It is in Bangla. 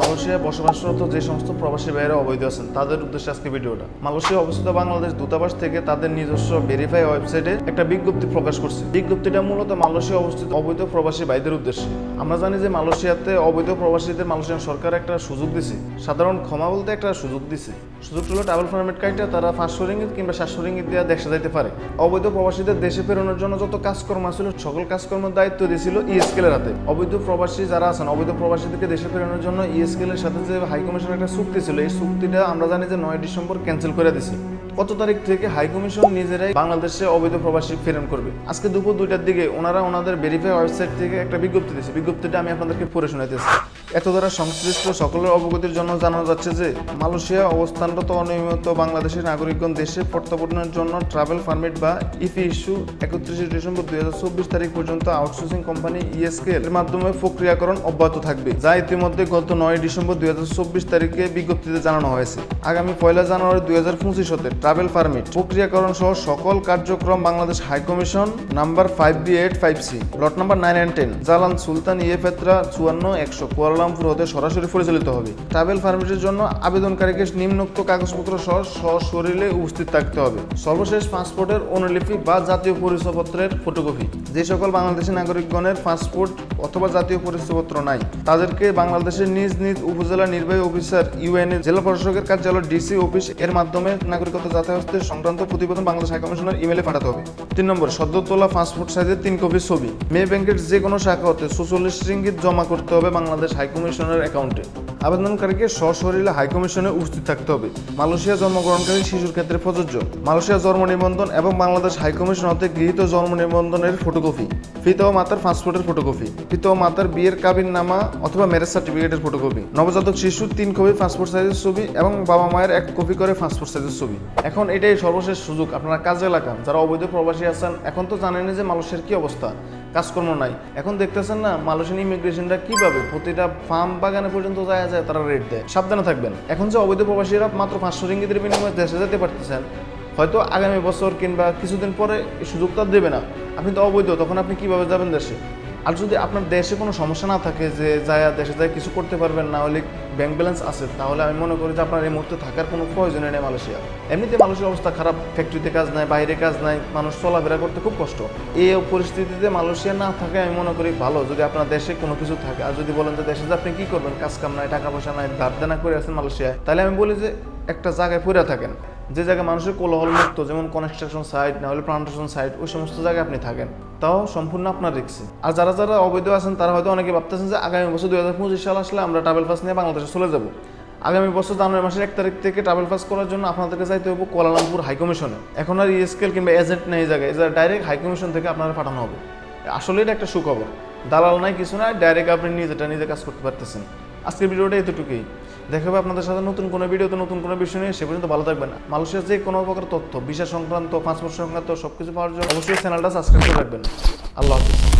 মালয়েশিয়ায় বসবাসরত যে সমস্ত প্রবাসী ভাইয়েরা অবৈধ আছেন, তাদের উদ্দেশ্যে আজকে ভিডিওটা। মালয়েশিয়া অবস্থিত বাংলাদেশ দূতাবাস থেকে তাদের নিজস্ব ভেরিফাই ওয়েবসাইটে একটা বিজ্ঞপ্তি প্রকাশ করছে। বিজ্ঞপ্তিটা মূলত মালয়েশিয়া অবস্থিত অবৈধ প্রবাসী ভাইদের উদ্দেশ্যে। আমরা জানি যে মালয়েশিয়াতে অবৈধ প্রবাসীদের মালয়েশিয়ান সরকার একটা সুযোগ দিছে। সাধারণ ক্ষমা বলতে একটা সুযোগ দিছে। সুযোগ হলো ডাবল ফরমেট কাইটা তারা পাঁচশো রিঙ্গিত কিংবা সাতশো রিঙ্গিত দিয়ে দেশে যাইতে পারে। অবৈধ প্রবাসীদের দেশে ফেরানোর জন্য যত কাজকর্ম ছিল সকল কাজকর্মের দায়িত্ব দিয়েছিল ইএসকেলের হাতে। অবৈধ প্রবাসী যারা আছেন, অবৈধ প্রবাসীদেরকে দেশে ফেরানোর জন্য ইএসকেলের সাথে যে হাইকমিশনের একটা চুক্তি ছিল, এই চুক্তিটা আমরা জানি যে নয় ডিসেম্বর ক্যান্সেল করে দিছে। কত তারিখ থেকে হাই কমিশন নিজেরাই বাংলাদেশে অবৈধ প্রবাসী প্রেরণ করবে? আজকে দুপুর দুইটার দিকে ওনারা ওনাদের ভেরিফাই ওয়েবসাইট থেকে একটা বিজ্ঞপ্তি দিয়েছে। বিজ্ঞপ্তিটা আমি আপনাদেরকে পড়ে শোনাইতেছি। এত দ্বারা সংশ্লিষ্ট সকলের অবগতির জন্য জানানো যাচ্ছে যে, মালয়েশিয়া অবস্থানরত অনিয়মিত বাংলাদেশের নাগরিকগণ দেশে প্রত্যাবর্তনের জন্য ট্রাভেল পারমিট বা ইপি ইস্যু একত্রিশে ডিসেম্বর দুই হাজার চব্বিশ তারিখ পর্যন্ত আউটসোর্সিং কোম্পানি ইএসকে এর মাধ্যমে প্রক্রিয়াকরণ অব্যাহত থাকবে, যা ইতিমধ্যে গত নয় ডিসেম্বর দুই হাজার চব্বিশ তারিখে বিজ্ঞপ্তিতে জানানো হয়েছে। আগামী পয়লা জানুয়ারি দুই হাজার পঁচিশ হতে ট্রাভেল পারমিট। প্রক্রিয়াকরণ সহ সকল কার্যক্রম Bangladesh high commission number five B eight five C lot number nine and ten Jalan Sultan Yahya Petra চুয়ান্ন, একশো কুয়ালামপুর হতে সরাসরি পরিচালিত হবে। ট্রাভেল পারমিটের জন্য আবেদনকারীকে নিম্নোক্ত কাগজপত্র সহ সশরীরে উপস্থিত থাকতে হবে। সর্বশেষ পাসপোর্টের অনুলিপি বা জাতীয় পরিচয়পত্রের ফটোকপি যে সকল বাংলাদেশি নাগরিকগণের পাসপোর্ট অথবা জাতীয় পরিচয়পত্র নাই, তাদেরকে বাংলাদেশের নিজ নিজ উপজেলা নির্বাহী অফিসার, ইউএনএ জেলা প্রশাসকের কার্যালয়, ডিসি অফিস এর মাধ্যমে নাগরিকত্ব যাতায়াতের সংক্রান্ত প্রতিবেদন বাংলাদেশ হাইকমিশনের ইমেলে পাঠাতে হবে। তিন নম্বর সদ্য তোলা পাসপোর্ট সাইজের তিন কপি ছবি। মে ব্যাংকের যে কোনো শাখা হতে সুচল্লিশ রিঙ্গিত জমা করতে হবে বাংলাদেশ হাইকমিশনের অ্যাকাউন্টে আবেদনকারীকে সশরীরে হাইকমিশনে উপস্থিত থাকতে হবে। মালয়েশিয়া জন্মগ্রহণকারী শিশুর ক্ষেত্রে প্রযোজ্য। মালয়েশিয়া জন্ম নিবন্ধন এবং বাংলাদেশ হাইকমিশন হতে গৃহীত জন্ম নিবন্ধনের ফটোকপি পিতা ও মাতার পাসপোর্টের ফটোকপি পিতা ও মাতার বিয়ের কাবিন নামা অথবা ম্যারেজ সার্টিফিকেটের ফটোকপি নবজাতক শিশুর তিন কপি পাসপোর্ট সাইজের ছবি এবং বাবা মায়ের এক কপি করে পাসপোর্ট সাইজের ছবি। এখন এটাই সর্বশেষ সুযোগ আপনারা কাজে লাগান। যারা অবৈধ প্রবাসী আছেন, এখন তো জানেনই যে মালয়েশিয়ার কি অবস্থা। কাজকর্ম নাই। এখন দেখতেছেন না, মালয়েশিয়ান ইমিগ্রেশনটা কীভাবে প্রতিটা ফার্ম বাগানে পর্যন্ত যায় যায় তারা রেট দেয়। সাবধানে থাকবেন। এখন যে অবৈধ প্রবাসীরা মাত্র পাঁচশো রিঙ্গিদের বিনিময়ে দেশে যেতে পারতেছেন, হয়তো আগামী বছর কিংবা কিছুদিন পরে সুযোগটা দেবে না। আপনি তো অবৈধ, তখন আপনি কীভাবে যাবেন দেশে? আর যদি আপনার দেশে কোনো সমস্যা না থাকে যে যায় দেশে যায় কিছু করতে পারবেন না হলে ব্যাংক ব্যালেন্স আছে, তাহলে আমি মনে করি যে আপনার এই মুহূর্তে থাকার কোনো প্রয়োজন নেই মালয়েশিয়া। এমনিতে মালয়েশিয়ার অবস্থা খারাপ ফ্যাক্টরিতে কাজ নাই, বাইরে কাজ নাই, মানুষ চলাফেরা করতে খুব কষ্ট। এই পরিস্থিতিতে মালয়েশিয়া না থাকে আমি মনে করি ভালো, যদি আপনার দেশে কোনো কিছু থাকে। আর যদি বলেন যে দেশে যে আপনি কি করবেন, কাজ কাম নাই, টাকা পয়সা নাই ধার দেনা করে আছেন মালয়েশিয়ায়, তাহলে আমি বলি যে একটা জায়গায় পড়ে থাকেন। যে জায়গায় মানুষের কোলাহল মুক্ত যেমন কনস্ট্রাকশন সাইট না হলে প্লান্টেশন সাইট ওই সমস্ত জায়গায় আপনি থাকেন। তাও সম্পূর্ণ আপনার রিক্সে আর যারা যারা অবৈধ আছেন, তারা হয়তো অনেকে ভাবতেছেন যে আগামী বছর দুই হাজার পঁচিশ সাল আসলে আমরা ট্রাভেল পাস নিয়ে বাংলাদেশে চলে যাব। আগামী বছর জানুয়ারি মাসের এক তারিখ থেকে ট্রাভেল পাস করার জন্য আপনাদেরকে যাইতে হবে কোয়ালালামপুর হাইকমিশনে এখন আর ইএসকেল কিংবা এজেন্ট নেই জায়গায়। জায়গায় ডাইরেক্ট হাইকমিশন থেকে আপনারা পাঠানো হবে। আসলে এটা একটা সুখবর। দালাল নাই, কিছু নাই ডাইরেক্ট আপনি নিজেটা নিজে কাজ করতে পারতেছেন। আজকের ভিডিওটা এতটুকুই। দেখা হবে আপনাদের সাথে নতুন কোনো ভিডিওতে নতুন কোনো বিষয় নিয়ে, সে পর্যন্ত ভালো থাকবেন। মালয়েশিয়ার যে কোনো প্রকার তথ্য বিষয় সংক্রান্ত, পাসপোর্ট সংক্রান্ত সব কিছু পাওয়ার জন্য অবশ্যই চ্যানেলটা সাবস্ক্রাইব করে রাখবেন। আল্লাহ হাফিজ।